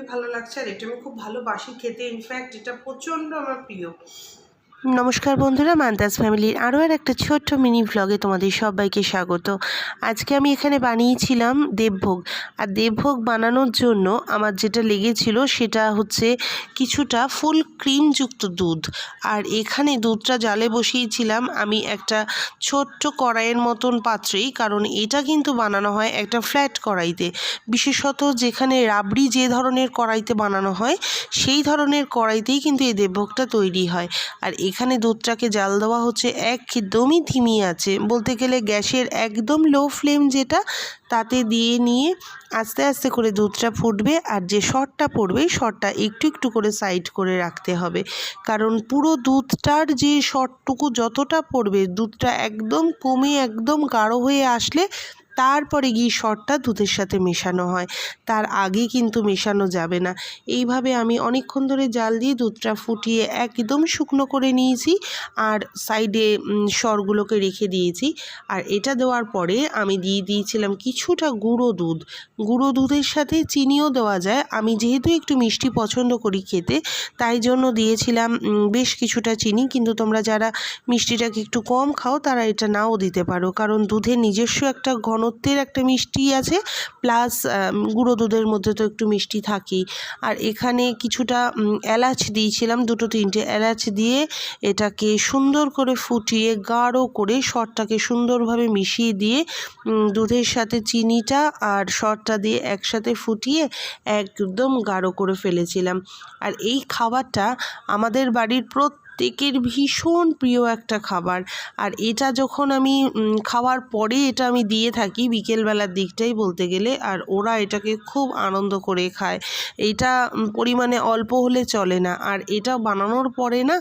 খুবই ভালো লাগছে আর এটা আমি খুব ভালোবাসি খেতে। ইনফ্যাক্ট এটা প্রচণ্ড আমার প্রিয়। নমস্কার বন্ধুরা মান্তাস ফ্যামিলির আরও আর একটা ছোট্ট মিনি ভ্লগে তোমাদের সবাইকে স্বাগত। আজকে আমি এখানে বানিয়েছিলাম দেবভোগ। আর দেবভোগ বানানোর জন্য আমার যেটা লেগেছিল সেটা হচ্ছে কিছুটা ফুল ক্রিমযুক্ত দুধ। আর এখানে দুধটা জালে বসিয়েছিলাম আমি একটা ছোট্ট কড়াইয়ের মতন পাত্রেই, কারণ এটা কিন্তু বানানো হয় একটা ফ্ল্যাট কড়াইতে। বিশেষত যেখানে রাবড়ি যে ধরনের কড়াইতে বানানো হয়, সেই ধরনের কড়াইতেই কিন্তু এই দেবভোগটা তৈরি হয়। আর এখানে দুধটাকে জাল দেওয়া হচ্ছে একদমই ধিমি আছে। বলতে গেলে গ্যাসের একদম লো ফ্লেম যেটা, তাতে দিয়ে নিয়ে আস্তে আস্তে করে দুধটা ফুটবে আর যে শটটা পড়বে শটটা একটু একটু করে সাইড করে রাখতে হবে। কারণ পুরো দুধটার যে শটটুকু যতটা পড়বে, দুধটা একদম কমে একদম গাঢ় হয়ে আসলে তারপরে গিয়ে শটটা দুধের সাথে মেশানো হয়। তার আগে কিন্তু মেশানো যাবে না। এইভাবে আমি অনেকক্ষণ ধরে জাল দিয়ে দুধটা ফুটিয়ে একদম শুকনো করে নিয়েছি আর সাইডে সরগুলোকে রেখে দিয়েছি। আর এটা দেওয়ার পরে আমি দিয়ে দিয়েছিলাম কিছুটা গুঁড়ো দুধ। গুঁড়ো দুধের সাথে চিনিও দেওয়া যায়। আমি যেহেতু একটু মিষ্টি পছন্দ করি খেতে, তাই জন্য দিয়েছিলাম বেশ কিছুটা চিনি। কিন্তু তোমরা যারা মিষ্টিটাকে একটু কম খাও, তারা এটা নাও দিতে পারো। কারণ দুধের নিজস্ব একটা ঘনত্বের একটা মিষ্টি আছে প্লাস গুঁড়ো দুধের মধ্যে তো একটু মিষ্টি থাকেই। আর এখানে কিছুটা এলাচ দিয়েছিলাম, দুটো তিনটে এলাচ দিয়ে এটাকে সুন্দর করে ফুটিয়ে, গাঢ় করে শরটাকে সুন্দরভাবে মিশিয়ে দিয়ে দুধের সাথে চিনিটা আর শরটা দিয়ে একসাথে ফুটিয়ে একদম গাঢ় করে ফেলেছিলাম। আর এই খাবারটা আমাদের বাড়ির প্রত্যেকের ভীষণ প্রিয় একটা খাবার। আর এটা যখন আমি খাওয়ার পরে এটা আমি দিয়ে থাকি বিকেলবেলার দিকটাই বলতে গেলে, আর ওরা এটাকে খুব আনন্দ করে খায়। এটা পরিমাণে অল্প হলে চলে না। আর এটা বানানোর পরে না,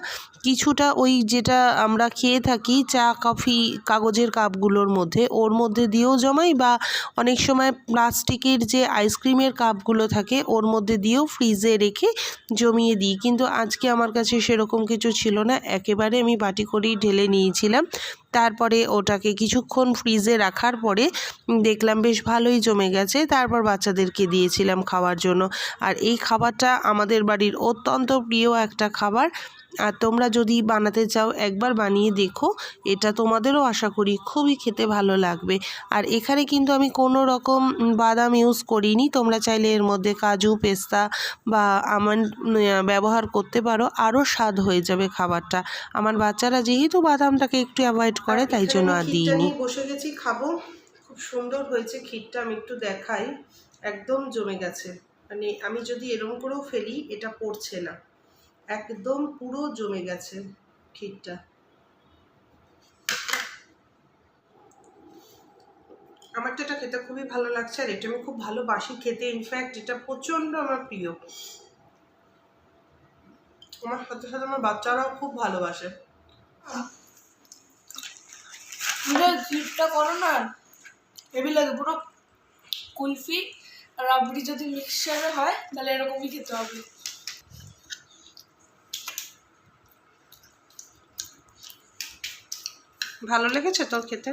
কিছুটা ওই যেটা আমরা খেয়ে থাকি চা, কফি, কাগজের কাপগুলোর মধ্যে, ওর মধ্যে দিয়েও জমাই বা অনেক সময় প্লাস্টিকের যে আইসক্রিমের কাপগুলো থাকে, ওর মধ্যে দিয়েও ফ্রিজে রেখে জমিয়ে দিই। কিন্তু আজকে আমার কাছে সেরকম কিছু ছিল না, একেবারে আমি বাটি করেই ঢেলে নিয়েছিলাম। তারপরে ওটাকে কিছুক্ষণ ফ্রিজে রাখার পরে দেখলাম বেশ ভালোই জমে গেছে, তারপর বাচ্চাদেরকে দিয়েছিলাম খাওয়ার জন্য। আর এই খাবারটা আমাদের বাড়ির অত্যন্ত প্রিয় একটা খাবার আর তোমরা যদি বানাতে চাও একবার বানিয়ে দেখো। এটা তোমাদেরও আশা করি খুবই খেতে ভালো লাগবে। আর এখানে কিন্তু আমি কোনো রকম বাদাম ইউজ করিনি। তোমরা চাইলে এর মধ্যে কাজু পেস্তা বা আমন্ড ব্যবহার করতে পারো। আরও স্বাদ হয়ে যাবে খাবারটা। আমার বাচ্চারা যেহেতু বাদামটাকে একটু অ্যাভয়েড করে তাই জন্য আর দিইনি। বসে গেছি খাব। খুব সুন্দর হয়েছে ক্ষীরটা আমি একটু দেখাই। একদম জমে গেছে। মানে আমি যদি এরকম করেও ফেলি এটা পড়ছে না। একদম পুরো জমে গেছে ক্ষীরটা। আমার তো এটা খেতে খুবই ভালো লাগছে আর এটা আমি খুব ভালোবাসি খেতে। ইনফ্যাক্ট এটা প্রচণ্ড আমার প্রিয়। আমার সাথে সাথে আমার বাচ্চারাও খুব ভালোবাসে। ক্ষীরটা করো না। হেভি লাগে পুরো কুলফি আর রাবড়ি যদি মিক্সচারে হয়, তাহলে এরকমই খেতে হবে। ভালো লেগেছে তো খেতে?